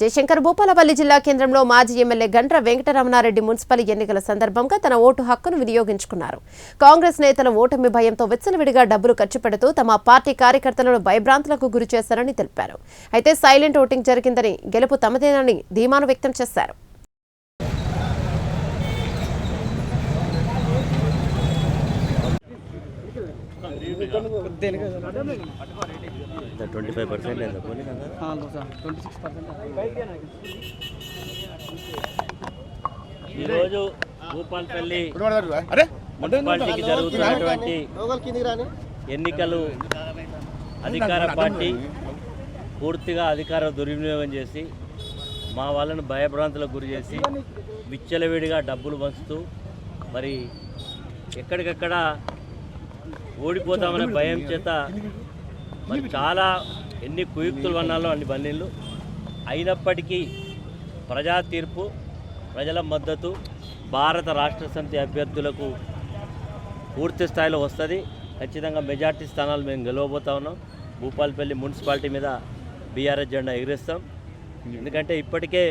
జయశంకర్ భూపాలపల్లి జిల్లా కేంద్రంలో మాజీ ఎమ్మెల్యే గండ్ర వెంకటరమణారెడ్డి మున్సిపల్ ఎన్నికల సందర్భంగా తన ఓటు హక్కును వినియోగించుకున్నారు. కాంగ్రెస్ నేతల ఓటమి భయంతో విచ్చలవిడిగా డబ్బులు ఖర్చు పెడుతూ తమ పార్టీ కార్యకర్తలను భయభ్రాంతులకు గురి చేశారని తెలిపారు. అయితే సైలెంట్ ఓటింగ్ జరిగిందని గెలుపు తమదేనని ధీమాను వ్యక్తం చేశారు. ట్వంటీ ఫైవ్ పర్సెంట్ పోనీ కదా ట్వంటీ సిక్స్ పర్సెంట్ ఈరోజు భూపాల్పల్లి మున్సిపాలిటీకి జరుగుతున్నటువంటి ఎన్నికలు అధికార పార్టీ పూర్తిగా అధికార దుర్వినియోగం చేసి మా వాళ్ళను భయభ్రాంతులకు గురి చేసి విచ్చలవిడిగా డబ్బులు పంచుతూ మరి ఎక్కడికక్కడ ఓడిపోతామనే భయం చేత మరి చాలా ఎన్ని కుయుక్తులు వన్నాలో అన్ని బన్నీళ్ళు. అయినప్పటికీ ప్రజా తీర్పు ప్రజల మద్దతు భారత రాష్ట్ర సమితి అభ్యర్థులకు పూర్తి స్థాయిలో వస్తుంది. ఖచ్చితంగా మెజార్టీ స్థానాలు మేము గెలవబోతా ఉన్నాం. భూపాలపల్లి మున్సిపాలిటీ మీద బీఆర్ఎస్ జెండా ఎగిరిస్తాం. ఎందుకంటే ఇప్పటికే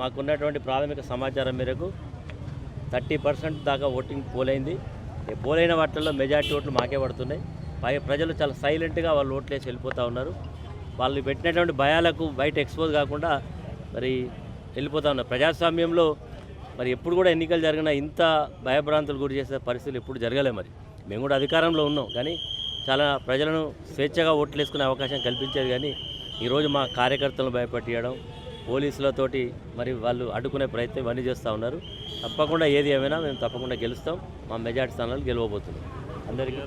మాకున్నటువంటి ప్రాథమిక సమాచారం మేరకు థర్టీ పర్సెంట్ దాకా ఓటింగ్ పోలైంది. పోలైన వాటిల్లో మెజార్టీ ఓట్లు మాకే పడుతున్నాయి. పై ప్రజలు చాలా సైలెంట్గా వాళ్ళు ఓట్లేసి వెళ్ళిపోతూ ఉన్నారు. వాళ్ళు పెట్టినటువంటి భయాలకు బయట ఎక్స్పోజ్ కాకుండా మరి వెళ్ళిపోతూ ఉన్నారు. ప్రజాస్వామ్యంలో మరి ఎప్పుడు కూడా ఎన్నికలు జరిగినా ఇంత భయభ్రాంతులు గురి చేసే పరిస్థితులు ఎప్పుడు జరగలే మరి. మేము కూడా అధికారంలో ఉన్నాం. కానీ చాలా ప్రజలను స్వేచ్ఛగా ఓట్లు వేసుకునే అవకాశం కల్పించేది కానీ ఈరోజు మా కార్యకర్తలను భయపెట్టియడం పోలీసులతోటి మరి వాళ్ళు అడ్డుకునే ప్రయత్నం ఇవన్నీ చేస్తూ ఉన్నారు. తప్పకుండా ఏది ఏమైనా మేము తప్పకుండా గెలుస్తాం. మా మెజార్టీ స్థానాలు గెలవబోతున్నాం. అందరికీ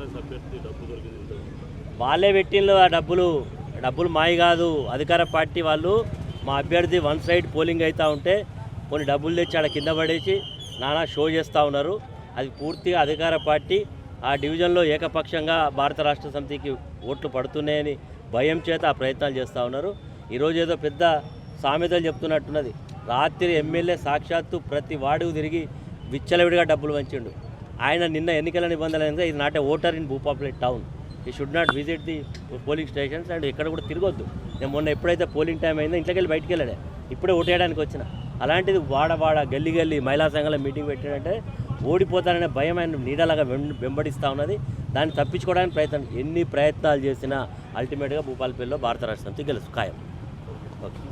వాళ్ళే పెట్టిన ఆ డబ్బులు. డబ్బులు మాయి కాదు. అధికార పార్టీ వాళ్ళు మా అభ్యర్థి వన్ సైడ్ పోలింగ్ అవుతూ ఉంటే కొన్ని డబ్బులు తెచ్చి ఆడ కింద పడేసి నానా షో చేస్తూ ఉన్నారు. అది పూర్తిగా అధికార పార్టీ. ఆ డివిజన్లో ఏకపక్షంగా భారత రాష్ట్ర సమితికి ఓట్లు పడుతున్నాయని భయం చేత ఆ ప్రయత్నాలు చేస్తూ ఉన్నారు. ఈరోజు ఏదో పెద్ద సామెతలు చెప్తున్నట్టున్నది. రాత్రి ఎమ్మెల్యే సాక్షాత్తు ప్రతి వాడుకు తిరిగి విచ్చలవిడిగా డబ్బులు వంచిండు ఆయన నిన్న ఎన్నికల నిబంధనలు ఇది నాట్ ఓటర్ ఇన్ భూపాపులేట్ టౌన్. ఈ should not visit the polling stations and ఇక్కడ కూడా తిరగొద్దు. నేను మొన్న ఎప్పుడైతే పోలింగ్ టైం అయిందో ఇంట్లోకి వెళ్ళి బయటికి వెళ్ళాడే. ఇప్పుడే ఓటేయడానికి వచ్చిన. అలాంటిది వాడ వాడ గల్లి మహిళా సంఘాల మీటింగ్ పెట్టాడంటే ఓడిపోతాననే భయం ఆయన నీడలాగా వెం- వెంబడిస్తూ ఉన్నది. దాన్ని తప్పించుకోవడానికి ప్రయత్నం ఎన్ని ప్రయత్నాలు చేసినా అల్టిమేట్గా భూపాలపల్లిలో భారత రాష్ట్ర గెలుసు ఖాయం. ఓకే